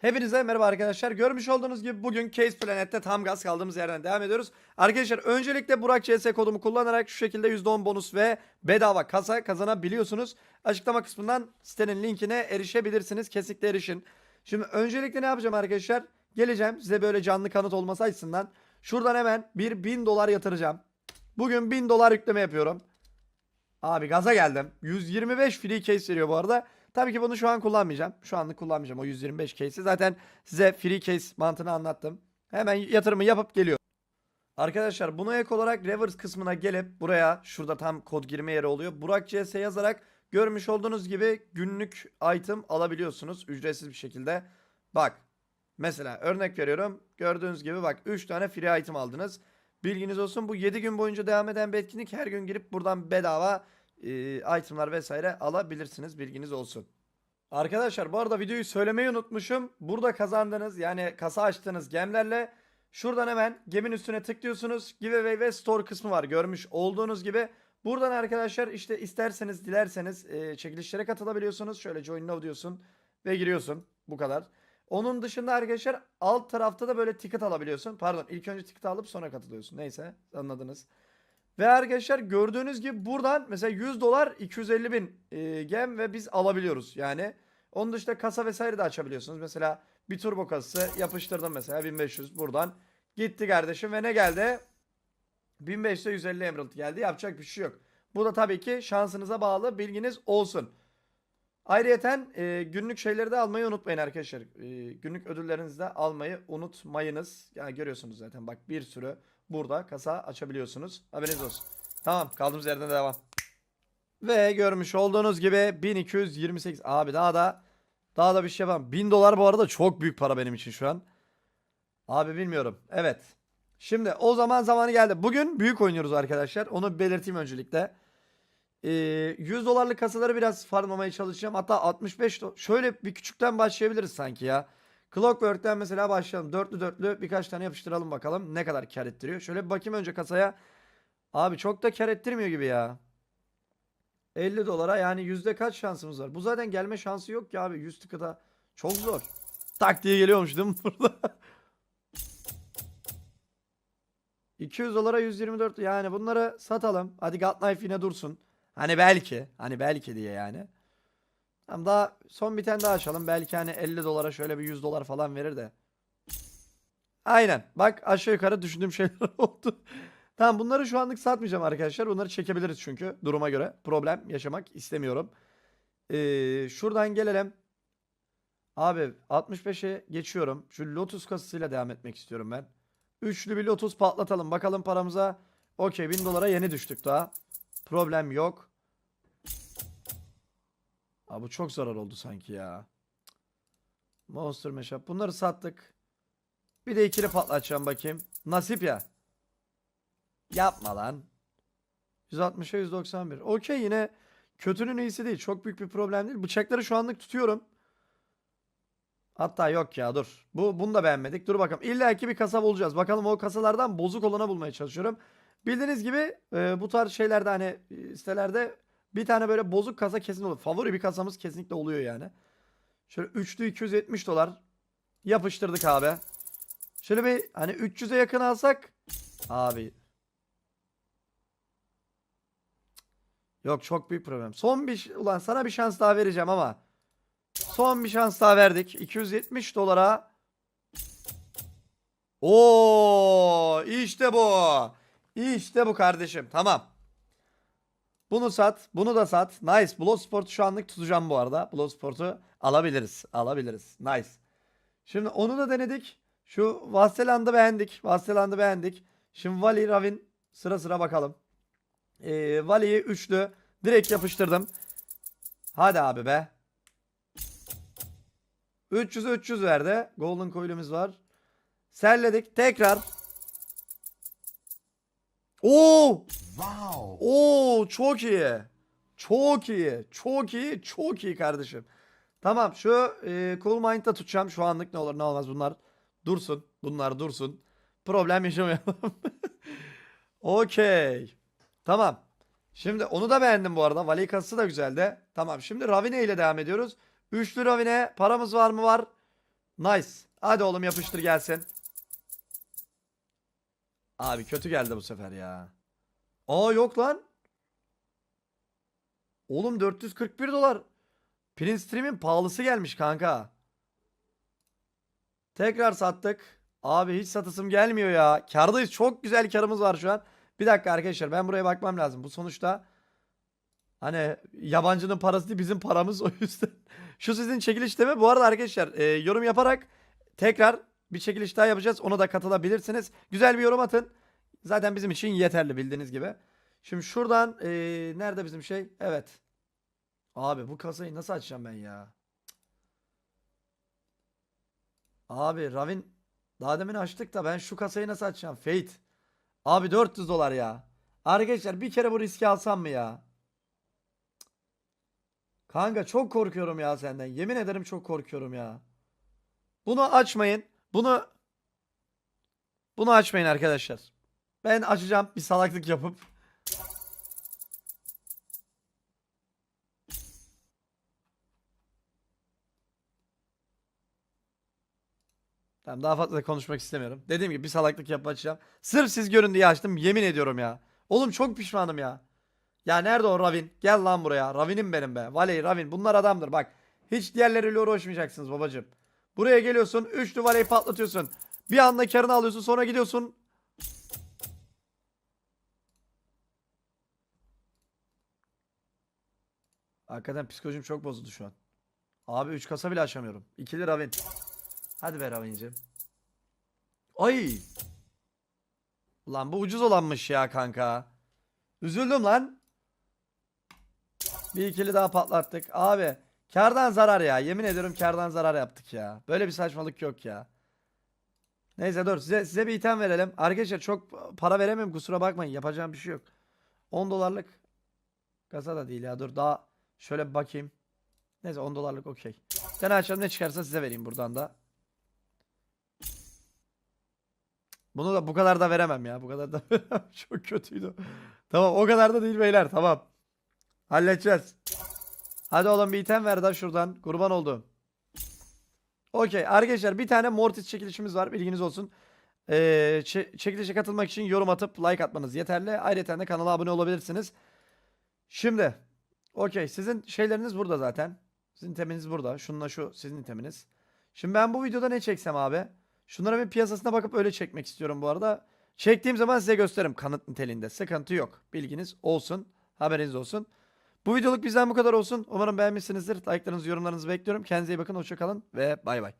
Hepinize merhaba arkadaşlar. Görmüş olduğunuz gibi bugün Case Planet'te tam gaz kaldığımız yerden devam ediyoruz. Arkadaşlar öncelikle Burak CS kodumu kullanarak şu şekilde %10 bonus ve bedava kasa kazanabiliyorsunuz. Açıklama kısmından sitenin linkine erişebilirsiniz. Kesinlikle erişin. Şimdi öncelikle ne yapacağım arkadaşlar? Geleceğim size böyle canlı kanıt olması açısından. Şuradan hemen bir 1000 dolar yatıracağım. Bugün 1000 dolar yükleme yapıyorum. Abi gaza geldim. 125 free case veriyor bu arada. Tabii ki bunu şu an kullanmayacağım. Şu anlık kullanmayacağım o 125 case'i. Zaten size free case mantığını anlattım. Hemen yatırımı yapıp geliyor. Arkadaşlar buna ek olarak reverse kısmına gelip buraya şurada tam kod girme yeri oluyor. Burak CS yazarak görmüş olduğunuz gibi günlük item alabiliyorsunuz ücretsiz bir şekilde. Bak mesela örnek veriyorum. Gördüğünüz gibi bak 3 tane free item aldınız. Bilginiz olsun bu 7 gün boyunca devam eden bir etkinlik. Her gün girip buradan bedava e, itemlar vesaire alabilirsiniz. Bilginiz olsun. Arkadaşlar bu arada videoyu söylemeyi unutmuşum. Burada kazandığınız yani kasa açtığınız gemlerle şuradan hemen gemin üstüne tıklıyorsunuz. Giveaway ve store kısmı var görmüş olduğunuz gibi. Buradan arkadaşlar işte isterseniz dilerseniz e, çekilişlere katılabiliyorsunuz. Şöyle join now diyorsun ve giriyorsun. Bu kadar. Onun dışında arkadaşlar alt tarafta da böyle ticket alabiliyorsun. Pardon ilk önce ticket alıp sonra katılıyorsun. Neyse anladınız. Ve arkadaşlar gördüğünüz gibi buradan mesela 100 dolar 250 bin e, gem ve biz alabiliyoruz yani. Onun dışında kasa vesaire de açabiliyorsunuz. Mesela bir turbo kasası yapıştırdım mesela 1500 buradan. Gitti kardeşim ve ne geldi? 1500'e 150 emerald geldi. Yapacak bir şey yok. Bu da tabii ki şansınıza bağlı bilginiz olsun. Ayrıyeten e, günlük şeyleri de almayı unutmayın arkadaşlar. E, günlük ödüllerinizi de almayı unutmayınız. Yani görüyorsunuz zaten bak bir sürü burada kasa açabiliyorsunuz. Haberiniz olsun. Tamam kaldığımız yerden devam. Ve görmüş olduğunuz gibi 1228 abi daha da daha da bir şey yapamam. 1000 dolar bu arada çok büyük para benim için şu an. Abi bilmiyorum. Evet. Şimdi o zaman zamanı geldi. Bugün büyük oynuyoruz arkadaşlar. Onu belirteyim öncelikle. Ee, 100 dolarlık kasaları biraz farmlamaya çalışacağım. Hatta 65 do- şöyle bir küçükten başlayabiliriz sanki ya. Clockwork'ten mesela başlayalım. Dörtlü dörtlü birkaç tane yapıştıralım bakalım ne kadar kar ettiriyor. Şöyle bir bakayım önce kasaya. Abi çok da kar ettirmiyor gibi ya. 50 dolara yani yüzde kaç şansımız var? Bu zaten gelme şansı yok ki abi. 100 tıkıda çok zor. Tak diye geliyormuş değil mi burada? 200 dolara 124 yani bunları satalım. Hadi God Knife yine dursun. Hani belki. Hani belki diye yani. Tamam daha son bir tane daha açalım. Belki hani 50 dolara şöyle bir 100 dolar falan verir de. Aynen. Bak aşağı yukarı düşündüğüm şeyler oldu. Tamam bunları şu anlık satmayacağım arkadaşlar. Bunları çekebiliriz çünkü duruma göre. Problem yaşamak istemiyorum. Ee, şuradan gelelim. Abi 65'e geçiyorum. Şu Lotus kasasıyla devam etmek istiyorum ben. Üçlü bir Lotus patlatalım. Bakalım paramıza. Okey 1000 dolara yeni düştük daha. Problem yok. Abi bu çok zarar oldu sanki ya. Monster Mashup. Bunları sattık. Bir de ikili patlatacağım bakayım. Nasip ya. Yapma lan. 160'a 191. Okey yine kötünün iyisi değil. Çok büyük bir problem değil. Bıçakları şu anlık tutuyorum. Hatta yok ya dur. Bu bunu da beğenmedik. Dur bakalım. İlla ki bir kasa bulacağız. Bakalım o kasalardan bozuk olanı bulmaya çalışıyorum. Bildiğiniz gibi e, bu tarz şeylerde hani e, sitelerde bir tane böyle bozuk kasa kesin olur. Favori bir kasamız kesinlikle oluyor yani. Şöyle üçlü 270 dolar yapıştırdık abi. Şöyle bir hani 300'e yakın alsak abi. Yok çok büyük problem. Son bir ulan sana bir şans daha vereceğim ama son bir şans daha verdik. 270 dolara. Oo işte bu. İşte bu kardeşim. Tamam. Bunu sat. Bunu da sat. Nice. Bloodsport'u şu anlık tutacağım bu arada. Bloodsport'u alabiliriz. Alabiliriz. Nice. Şimdi onu da denedik. Şu Vaseland'ı beğendik. Vaseland'ı beğendik. Şimdi Vali, Ravin sıra sıra bakalım. Ee, Vali'yi üçlü. Direkt yapıştırdım. Hadi abi be. 300'e 300 verdi. Golden coil'imiz var. Serledik. Tekrar. Oo! Wow. Oo çok iyi. Çok iyi. Çok iyi. Çok iyi kardeşim. Tamam şu e, Cool Mind'da tutacağım. Şu anlık ne olur ne olmaz bunlar dursun. Bunlar dursun. Problem yaşamayalım. Okey. Tamam. Şimdi onu da beğendim bu arada. Valley kasası da güzeldi. Tamam şimdi Ravine ile devam ediyoruz. Üçlü Ravine. Paramız var mı? Var. Nice. Hadi oğlum yapıştır gelsin. Abi kötü geldi bu sefer ya. Aa yok lan. Oğlum 441 dolar. Print Stream'in pahalısı gelmiş kanka. Tekrar sattık. Abi hiç satısım gelmiyor ya. Kardayız. Çok güzel karımız var şu an. Bir dakika arkadaşlar ben buraya bakmam lazım. Bu sonuçta hani yabancının parası değil bizim paramız o yüzden. Şu sizin çekiliş değil mi? Bu arada arkadaşlar e, yorum yaparak tekrar bir çekiliş daha yapacağız. Ona da katılabilirsiniz. Güzel bir yorum atın. Zaten bizim için yeterli bildiğiniz gibi. Şimdi şuradan e, nerede bizim şey? Evet. Abi bu kasayı nasıl açacağım ben ya? Abi Ravin daha demin açtık da ben şu kasayı nasıl açacağım? Fate. Abi 400 dolar ya. Arkadaşlar bir kere bu riski alsam mı ya? Kanka çok korkuyorum ya senden. Yemin ederim çok korkuyorum ya. Bunu açmayın. Bunu bunu açmayın arkadaşlar. Ben açacağım bir salaklık yapıp. Tamam daha fazla konuşmak istemiyorum. Dediğim gibi bir salaklık yapıp açacağım. Sırf siz görün diye açtım. Yemin ediyorum ya. Oğlum çok pişmanım ya. Ya nerede o Ravin? Gel lan buraya. Ravin'im benim be. Valey, Ravin. Bunlar adamdır bak. Hiç diğerleriyle uğraşmayacaksınız babacım. Buraya geliyorsun. Üçlü valeyi patlatıyorsun. Bir anda karını alıyorsun. Sonra gidiyorsun. Hakikaten psikolojim çok bozuldu şu an. Abi 3 kasa bile açamıyorum. İkili Ravin. Hadi be Ravin'cim. Ay. Ulan bu ucuz olanmış ya kanka. Üzüldüm lan. Bir ikili daha patlattık. Abi kardan zarar ya. Yemin ediyorum kardan zarar yaptık ya. Böyle bir saçmalık yok ya. Neyse dur size, size bir item verelim. Arkadaşlar çok para veremem kusura bakmayın. Yapacağım bir şey yok. 10 dolarlık kasa da değil ya. Dur daha şöyle bir bakayım. Neyse 10 dolarlık okey. Sen açalım ne çıkarsa size vereyim buradan da. Bunu da bu kadar da veremem ya. Bu kadar da. Çok kötüydü. Tamam o kadar da değil beyler. Tamam. Halledeceğiz. Hadi oğlum bir item ver da şuradan. Kurban oldum. Okey arkadaşlar bir tane Mortis çekilişimiz var. Bilginiz olsun. Ee, çe- çekilişe katılmak için yorum atıp like atmanız yeterli. Ayrıca de kanala abone olabilirsiniz. Şimdi. Okey sizin şeyleriniz burada zaten. Sizin teminiz burada. Şununla şu sizin teminiz. Şimdi ben bu videoda ne çeksem abi? Şunlara bir piyasasına bakıp öyle çekmek istiyorum bu arada. Çektiğim zaman size gösteririm kanıt niteliğinde. Sıkıntı yok. Bilginiz olsun. Haberiniz olsun. Bu videoluk bizden bu kadar olsun. Umarım beğenmişsinizdir. Like'larınızı, yorumlarınızı bekliyorum. Kendinize iyi bakın. Hoşçakalın ve bay bay.